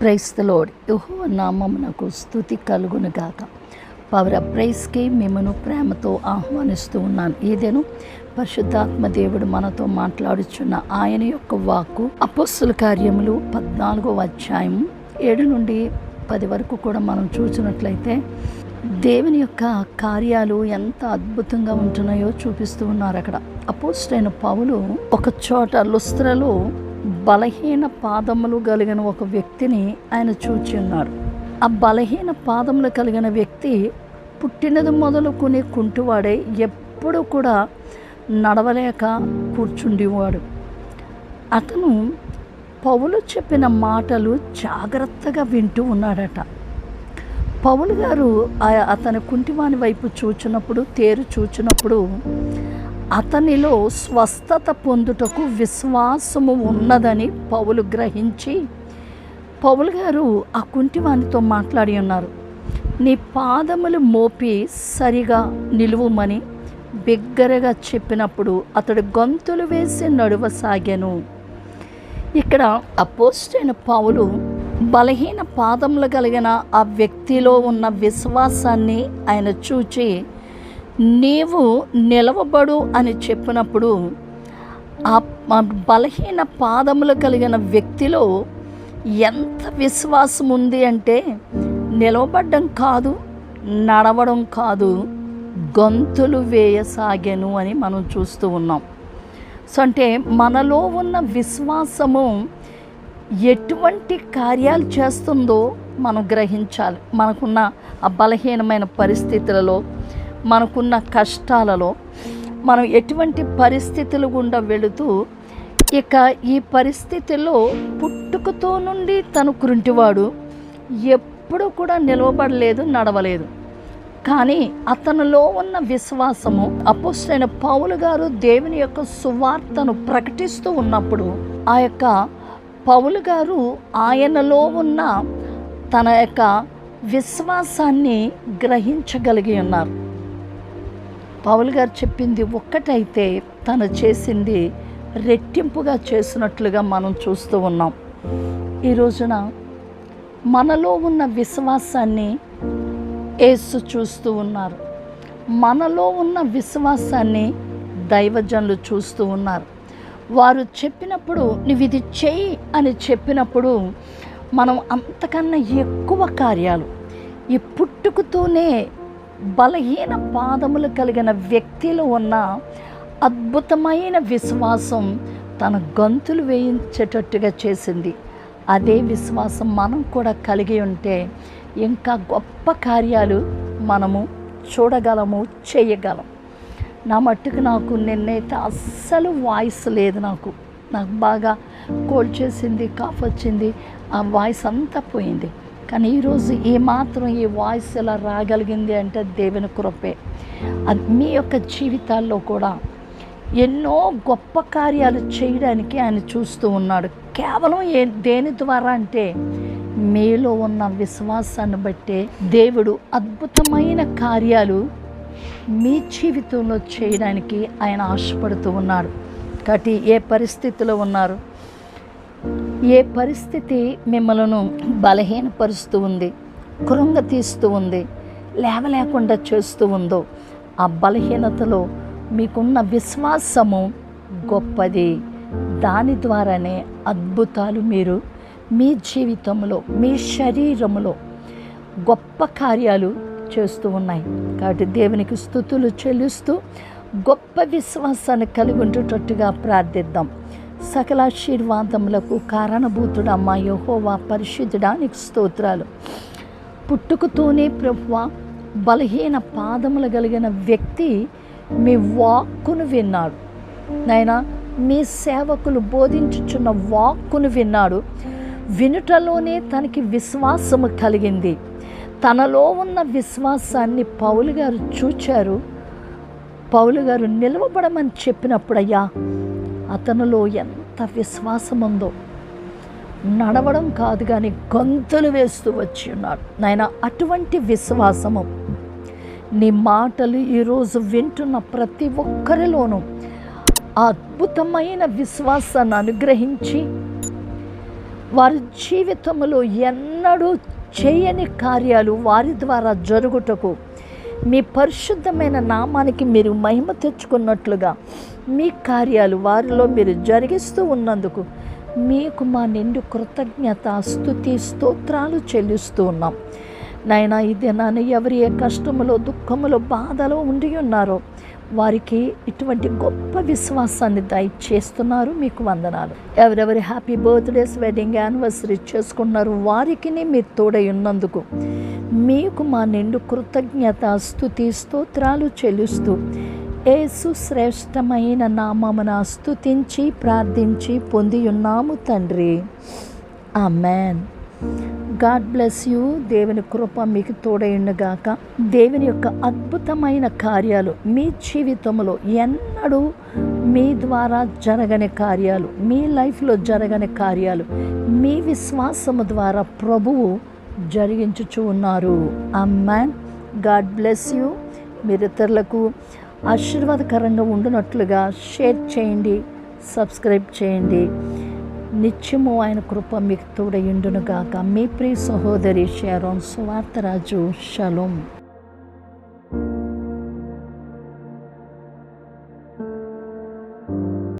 ప్రైస్తలోడ్ యుహో నామమునకు స్థుతి కలుగును గాక పవర్ ప్రైస్కి మిమ్మను ప్రేమతో ఆహ్వానిస్తూ ఉన్నాను. ఏదేను? పరిశుద్ధాత్మ దేవుడు మనతో మాట్లాడుచున్న ఆయన యొక్క వాక్కు అపోస్తుల కార్యములు పద్నాలుగో అధ్యాయం ఏడు నుండి పది వరకు కూడా మనం చూసినట్లయితే దేవుని యొక్క కార్యాలు ఎంత అద్భుతంగా ఉంటున్నాయో చూపిస్తూ ఉన్నారు అక్కడ. అపోస్టైన పౌలు ఒక చోట లుస్త్రలో బలహీన పాదములు కలిగిన ఒక వ్యక్తిని ఆయన చూచి ఉన్నారు ఆ బలహీన పాదములు కలిగిన వ్యక్తి పుట్టినది మొదలుకుని కుంటువాడే ఎప్పుడు కూడా నడవలేక కూర్చుండేవాడు. అతను పౌలు చెప్పిన మాటలు జాగ్రత్తగా వింటూ ఉన్నాడట. పౌలు గారు అతని కుంటివాని వైపు చూచినప్పుడు తేరు చూచినప్పుడు అతనిలో స్వస్థత పొందుటకు విశ్వాసము ఉన్నదని పౌలు గ్రహించి పౌలు గారు ఆ కుంటివానితో మాట్లాడి ఉన్నారు. నీ పాదములు మోపి సరిగా నిలువుమని బిగ్గరగా చెప్పినప్పుడు అతడు గొంతులు వేసి నడువసాగాను ఇక్కడ అపోస్టైన పావులు బలహీన పాదములు కలిగిన ఆ వ్యక్తిలో ఉన్న విశ్వాసాన్ని ఆయన చూచి నీవు నిలవబడు అని చెప్పినప్పుడు ఆ బలహీన పాదములు కలిగిన వ్యక్తిలో ఎంత విశ్వాసం ఉంది అంటే నిలవబడ్డం కాదు నడవడం కాదు గొంతులు వేయసాగాను అని మనం చూస్తూ ఉన్నాం. సో అంటే మనలో ఉన్న విశ్వాసము ఎటువంటి కార్యాలు చేస్తుందో మనం గ్రహించాలి. మనకున్న ఆ బలహీనమైన పరిస్థితులలో మనకున్న కష్టాలలో మనం ఎటువంటి పరిస్థితులు గుండా వెళుతూ ఇక ఈ పరిస్థితిలో పుట్టుకతో నుండి తను కృంటివాడు. ఎప్పుడు కూడా నిలవబడలేదు నడవలేదు. కానీ అతనిలో ఉన్న విశ్వాసము అపోస్టైన పౌలు గారు దేవుని యొక్క సువార్తను ప్రకటిస్తూ ఉన్నప్పుడు ఆ యొక్క పౌలు గారు ఆయనలో ఉన్న తన యొక్క విశ్వాసాన్ని గ్రహించగలిగి ఉన్నారు. పౌలు గారు చెప్పింది ఒక్కటైతే తను చేసింది రెట్టింపుగా చేసినట్లుగా మనం చూస్తూ ఉన్నాం. ఈ రోజున మనలో ఉన్న విశ్వాసాన్ని ఏసు చూస్తూ ఉన్నారు. మనలో ఉన్న విశ్వాసాన్ని దైవజనులు చూస్తూ ఉన్నారు. వారు చెప్పినప్పుడు నువ్వు ఇది చేయి అని చెప్పినప్పుడు మనం అంతకన్నా ఎక్కువ కార్యాలు. ఈ పుట్టుకతోనే బలహీన పాదములు కలిగిన వ్యక్తిలో ఉన్న అద్భుతమైన విశ్వాసం తన గంతులు వేయించేటట్టుగా చేసింది. అదే విశ్వాసం మనం కూడా కలిగి ఉంటే ఇంకా గొప్ప కార్యాలు మనము చూడగలము చేయగలం. నా మట్టుకు నాకు నిన్నైతే అస్సలు వాయిస్ లేదు నాకు. నాకు బాగా కోల్డ్ చేసింది కాఫ్ వచ్చింది ఆ వాయిస్ అంతా పోయింది. కానీ ఈరోజు ఈ మాత్రం ఈ వాయిస్ ఇలా రాగలిగింది అంటే దేవుని కృపే. అది మీ యొక్క జీవితాల్లో కూడా ఎన్నో గొప్ప కార్యాలు చేయడానికి ఆయన చూస్తూ ఉన్నాడు. కేవలం ఏ దేని ద్వారా అంటే మీలో ఉన్న విశ్వాసాన్ని బట్టే దేవుడు అద్భుతమైన కార్యాలు మీ జీవితంలో చేయడానికి ఆయన ఆశపడుతూ ఉన్నాడు. కాబట్టి ఏ పరిస్థితిలో ఉన్నారు? ఏ పరిస్థితి మిమ్మలను బలహీనపరుస్తూ ఉంది కృంగతీస్తూ ఉంది లేవలేకుండా చేస్తూ ఉందో ఆ బలహీనతలో మీకున్న విశ్వాసము గొప్పది. దాని ద్వారానే అద్భుతాలు మీరు మీ జీవితంలో మీ శరీరంలో గొప్ప కార్యాలు చేస్తూ ఉన్నాయి. కాబట్టి దేవునికి స్థుతులు చెల్లిస్తూ గొప్ప విశ్వాసాన్ని కలిగి ఉండేటట్టుగా ప్రార్థిద్దాం. సకలాశీర్వాదములకు కారణభూతుడమ్మా యహోవా పరిశుద్ధడానికి స్తోత్రాలు. పుట్టుకతోనే ప్రభువ బలహీన పాదములు కలిగిన వ్యక్తి మీ వాక్కును విన్నాడు. నాయన మీ సేవకులు బోధించుచున్న వాక్కును విన్నాడు. వినుటలోనే తనకి విశ్వాసము కలిగింది. తనలో ఉన్న విశ్వాసాన్ని పౌలు గారు చూచారు. పౌలు గారు నిలవబడమని చెప్పినప్పుడయ్యా అతనిలో ఎంత విశ్వాసం ఉందో నడవడం కాదు కానీ గొంతులు వేస్తూ వచ్చి ఉన్నాడు. నాయన అటువంటి విశ్వాసము నీ మాటలు ఈరోజు వింటున్న ప్రతి ఒక్కరిలోనూ అద్భుతమైన విశ్వాసాన్ని అనుగ్రహించి వారి జీవితంలో ఎన్నడూ చేయని కార్యాలు వారి ద్వారా జరుగుటకు మీ పరిశుద్ధమైన నామానికి మీరు మహిమ తెచ్చుకున్నట్లుగా మీ కార్యాలు వారిలో మీరు జరిగిస్తూ ఉన్నందుకు మీకు మా నిండు కృతజ్ఞత స్థుతి స్తోత్రాలు చెల్లిస్తూ ఉన్నాం. నాయన ఈ దినాన్ని ఎవరి ఏ కష్టములో దుఃఖములో బాధలో ఉండి ఉన్నారో వారికి ఇటువంటి గొప్ప విశ్వాసాన్ని దయచేస్తున్నారు. మీకు వందనాలు. ఎవరెవరి హ్యాపీ బర్త్డేస్ వెడ్డింగ్ యానివర్సరీ చేసుకున్నారు వారికి మీరు తోడై ఉన్నందుకు మీకు మా నిండు కృతజ్ఞత స్థుతి స్తోత్రాలు చెల్లిస్తూ ఏసు శ్రేష్టమైన నామమున స్థుతించి ప్రార్థించి పొంది ఉన్నాము తండ్రి. మ్యాన్ గాడ్ బ్లెస్ యూ దేవుని కృప మీకు తోడైండుగాక దేవుని యొక్క అద్భుతమైన కార్యాలు మీ జీవితంలో ఎన్నడూ మీ ద్వారా జరగని కార్యాలు మీ లైఫ్లో జరగని కార్యాలు మీ విశ్వాసము ద్వారా ప్రభువు జరిగించుచు ఉన్నారు. అమ్మాన్ గాడ్ బ్లెస్ యూ మీరు ఇతరులకు ఆశీర్వాదకరంగా ఉండునట్లుగా షేర్ చేయండి సబ్స్క్రైబ్ చేయండి. నిత్యము ఆయన కృప మీకు తోడయుండును గాక మీ ప్రియ సహోదరి షారోన్ సువార్తరాజు షలోం.